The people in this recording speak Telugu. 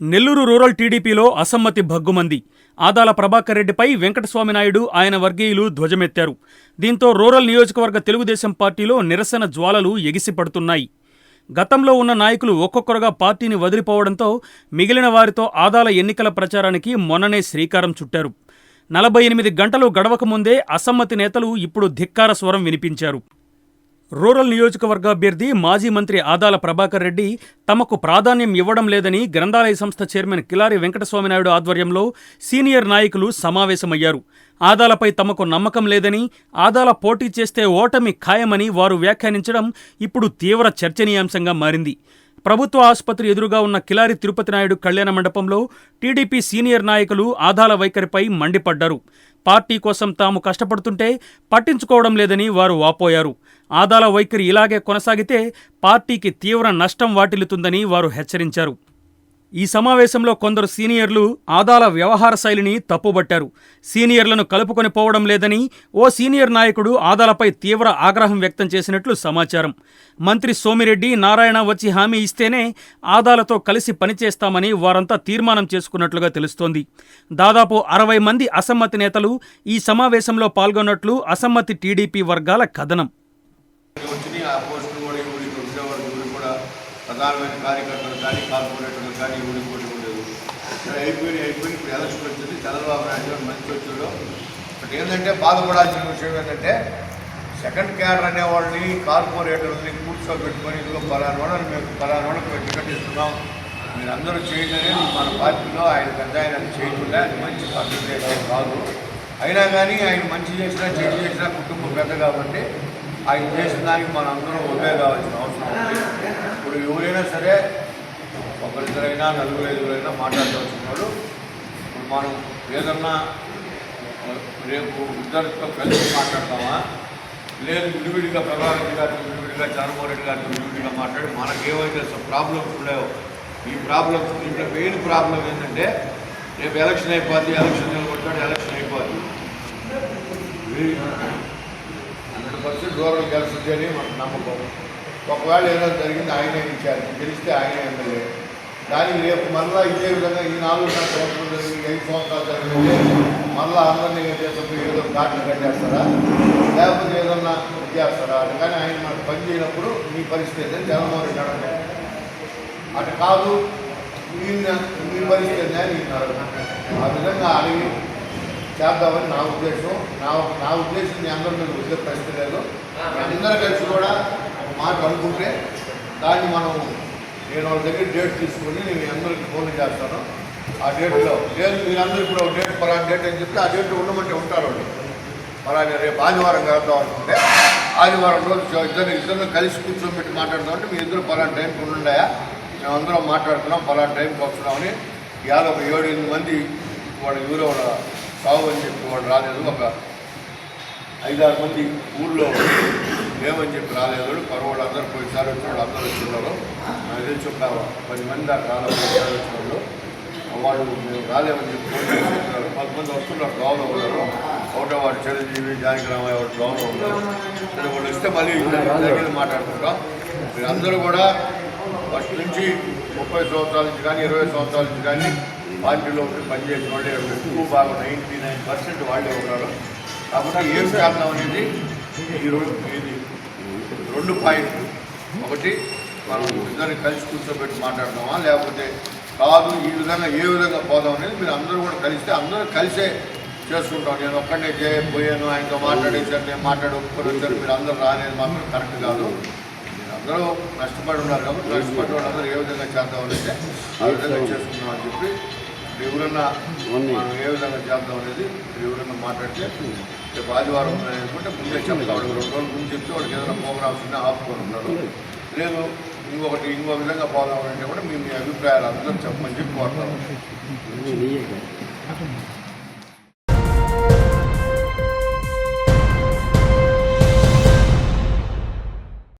నెల్లూరు రూరల్ టీడీపీలో అసమ్మతి భగ్గుమంది. ఆదాల ప్రభాకర్ రెడ్డిపై వెంకటస్వామి నాయుడు ఆయన వర్గీయులు ధ్వజమెత్తారు. దీంతో రూరల్ నియోజకవర్గ తెలుగుదేశం పార్టీలో నిరసన జ్వాలలు ఎగిసిపడుతున్నాయి. గతంలో ఉన్న నాయకులు ఒక్కొక్కరుగా పార్టీని వదిలిపోవడంతో మిగిలిన వారితో ఆదాల ఎన్నికల ప్రచారానికి మొన్ననే శ్రీకారం చుట్టారు. నలభై ఎనిమిది గంటలు గడవక ముందే అసమ్మతి నేతలు ఇప్పుడు ధిక్కార స్వరం వినిపించారు. రూరల్ నియోజకవర్గ అభ్యర్థి మాజీ మంత్రి ఆదాల ప్రభాకర్ రెడ్డి తమకు ప్రాధాన్యం ఇవ్వడం లేదని గ్రంథాలయ సంస్థ చైర్మన్ కిలారి వెంకటస్వామినాయుడు ఆధ్వర్యంలో సీనియర్ నాయకులు సమావేశమయ్యారు. ఆదాలపై తమకు నమ్మకం లేదని ఆదాల పోటీ చేస్తే ఓటమి ఖాయమని వారు వ్యాఖ్యానించడం ఇప్పుడు తీవ్ర చర్చనీయాంశంగా మారింది. ప్రభుత్వ ఆసుపత్రి ఎదురుగా ఉన్న కిలారి తిరుపతి నాయుడు కళ్యాణ మండపంలో టీడీపీ సీనియర్ నాయకులు ఆధాల వైఖరిపై మండిపడ్డారు. పార్టీ కోసం తాము కష్టపడుతుంటే పట్టించుకోవడం లేదని వారు వాపోయారు. ఆదాల వైఖరి ఇలాగే కొనసాగితే పార్టీకి తీవ్ర నష్టం వాటిల్లుతుందని వారు హెచ్చరించారు. ఈ సమావేశంలో కొందరు సీనియర్లు ఆదాల వ్యవహార శైలిని తప్పుబట్టారు. సీనియర్లను కలుపుకొని పోవడం లేదని ఓ సీనియర్ నాయకుడు ఆదాలపై తీవ్ర ఆగ్రహం వ్యక్తం చేసినట్లు సమాచారం. మంత్రి సోమిరెడ్డి నారాయణ వచ్చి హామీ ఇస్తేనే ఆదాలతో కలిసి పనిచేస్తామని వారంతా తీర్మానం చేసుకున్నట్లుగా తెలుస్తోంది. దాదాపు అరవై మంది అసమ్మతి నేతలు ఈ సమావేశంలో పాల్గొన్నట్లు అసమ్మతి టీడీపీ వర్గాల కథనం వచ్చినాయి ఆ పోస్టులు కూడా ఈ ఊరికి ఉండేవారు ఊరికి కూడా ప్రధానమైన కార్యకర్తలు కానీ కార్పొరేటర్లు కానీ ఊడిపోటీ ఉండేది. సరే అయిపోయి అయిపోయి ఇప్పుడు ఎలక్షన్ వచ్చింది. చంద్రబాబు నాయుడు గారు మంచి వచ్చాడు. బట్ ఏంటంటే బాధపడాల్సిన విషయం ఏంటంటే సెకండ్ క్యాడర్ అనే వాళ్ళని కార్పొరేటర్ని కూర్చోబెట్టుకొని ఇదిగో పలానా వాళ్ళని మేము పలానా వాళ్ళకి మేము టికెట్ ఇస్తున్నాం. మీరు అందరూ చేయండి మన పార్టీలో ఆయన పెద్ద ఆయన చేయకుండా అది మంచి పద్ధతి కాదు. అయినా కానీ ఆయన మంచి చేసినా చెడు చేసినా కుటుంబం పెద్ద కాబట్టి ఆయన చేసిన దానికి మనం అందరం ఒకే కావాల్సిన అవసరం. ఉంది ఇప్పుడు ఎవరైనా సరే ఒకరిద్దరైనా నలుగురు ఐదుగురైనా మాట్లాడవలసిన వాళ్ళు ఇప్పుడు మనం ఏదన్నా రేపు ఇద్దరితో కలిసి మాట్లాడతామా? లేదు విడివిడిగా ప్రభాకర్ గారితో విడివిడిగా చంద్రబాబు రెడ్డి గారితో విడివిడిగా మాట్లాడి మనకు ఏవైతే ప్రాబ్లమ్స్ ఉన్నాయో ఈ ప్రాబ్లమ్స్ దీంట్లో మెయిన్ ప్రాబ్లం ఏంటంటే రేపు ఎలక్షన్ అయిపోద్ది ఎలక్షన్ నిలబడతాడు ఎలక్షన్ అయిపోద్ది. హండ్రెడ్ పర్సెంట్ రూరల్ గెలుస్తుంది అని మనకు నమ్మకం. ఒకవేళ ఏదో జరిగింది ఆయనే ఇచ్చారు. గెలిస్తే ఆయనే ఎమ్మెల్యే. దానికి రేపు మళ్ళా ఇదే విధంగా ఈ నాలుగు సంవత్సరాలు జరిగింది ఐదు సంవత్సరాలు జరిగింది మళ్ళీ అందరినీ ఏం చేస్తారు ఏదో ఘాట్లు కట్టేస్తారా? లేకపోతే ఏదన్నా చేస్తారా? అది కానీ ఆయన మనకు పని చేయనప్పుడు మీ పరిస్థితి జగన్మోహన్ రెడ్డి అడగండి అటు కాదు మీ పరిస్థితి అని ఆ విధంగా అడిగి చేద్దామని నా ఉద్దేశం. నా నా ఉద్దేశం మీ అందరి మీద వదిలే ప్రశ్న లేదు. అందరూ కలిసి కూడా మాట అనుకుంటే దాన్ని మనం నేను వాళ్ళ దగ్గర డేట్ తీసుకొని నేను మీ అందరికి ఫోన్ చేస్తాను. ఆ డేట్లో లేదు మీరందరూ ఇప్పుడు ఒక డేట్ పలానా డేట్ అని చెప్తే ఆ డేట్ ఉండమంటే ఉంటారు వాళ్ళు. పలానా రేపు ఆదివారం కలుద్దాం అనుకుంటే ఆదివారం రోజు ఇద్దరు ఇద్దరు కలిసి కూర్చోబెట్టి మాట్లాడదాం అంటే మీ ఇద్దరు పలానా టైంకి ఉండుండాయా? మేమందరం మాట్లాడుతున్నాం పలానా టైంకి వస్తున్నామని. ఇవాళ ఒక ఏడు ఎనిమిది మంది వాడు ఎవరో సాగు అని చెప్పి వాడు రాలేదు. ఒక ఐదారు మంది ఊళ్ళో లేవని చెప్పి రాలేదు. పరవాళ్ళు అందరూ పోయిసారి వచ్చిన వాళ్ళు అందరూ వచ్చిన్నారు. నాకు తెలిసి ఒక పది మంది దాకా రాలేదు. పోయిసారి వచ్చిన వాళ్ళు మేము రాలేమని చెప్పి చెప్పినారు కొంతమంది వస్తున్నారు డౌన్లో ఉన్నారు. ఒకటో వాడు చిరంజీవి జానకి రామయ్య వాడు డౌన్లో ఉన్నారు. సరే వాళ్ళు వస్తే మళ్ళీ జరిగింది మాట్లాడుకుంటాం. మీరు అందరూ కూడా ఫస్ట్ నుంచి ముప్పై సంవత్సరాల నుంచి కానీ ఇరవై సంవత్సరాల నుంచి కానీ పార్టీలో ఉండి పనిచేసిన వాళ్ళే ఎక్కువ బాగా నైంటీ నైన్ పర్సెంట్ వాళ్ళే ఉన్నారు. కాబట్టి ఏం చేద్దాం అనేది ఈ రెండు ఇది రెండు పాయింట్లు. ఒకటి మనం ఇద్దరిని కలిసి కూర్చోబెట్టి మాట్లాడదామా? లేకపోతే కాదు ఈ విధంగా ఏ విధంగా పోదాం అనేది మీరు అందరూ కూడా కలిస్తే అందరూ కలిసే చేసుకుంటాం నేను ఒక్కడే చేయకపోయాను ఆయనతో మాట్లాడేసారు నేను మాట్లాడి ఒప్పుకొని వచ్చారు మీరు అందరూ రానేది మాత్రం కరెక్ట్ కాదు. మీరు అందరూ నష్టపడి ఉన్నారు కాబట్టి నష్టపడి వాళ్ళందరూ ఏ విధంగా చేద్దాం అనేది ఆ విధంగా చేసుకుందాం అని చెప్పి ఎవరన్నా మనం ఏ విధంగా చేద్దాం అనేది ఎవరన్నా మాట్లాడితే రేపు ఆదివారం అనుకుంటే ముందే చెప్తాం రెండు రోజుల ముందు చెప్తే వాడికి ఏదైనా ప్రోగ్రామ్స్ ఉన్నా ఆపుకొని ఉంటారు లేదు ఇంకొకటి ఇంకో విధంగా పోదాం అంటే కూడా మీ మీ అభిప్రాయాలు అందరూ చెప్పమని చెప్పి కోరుతాం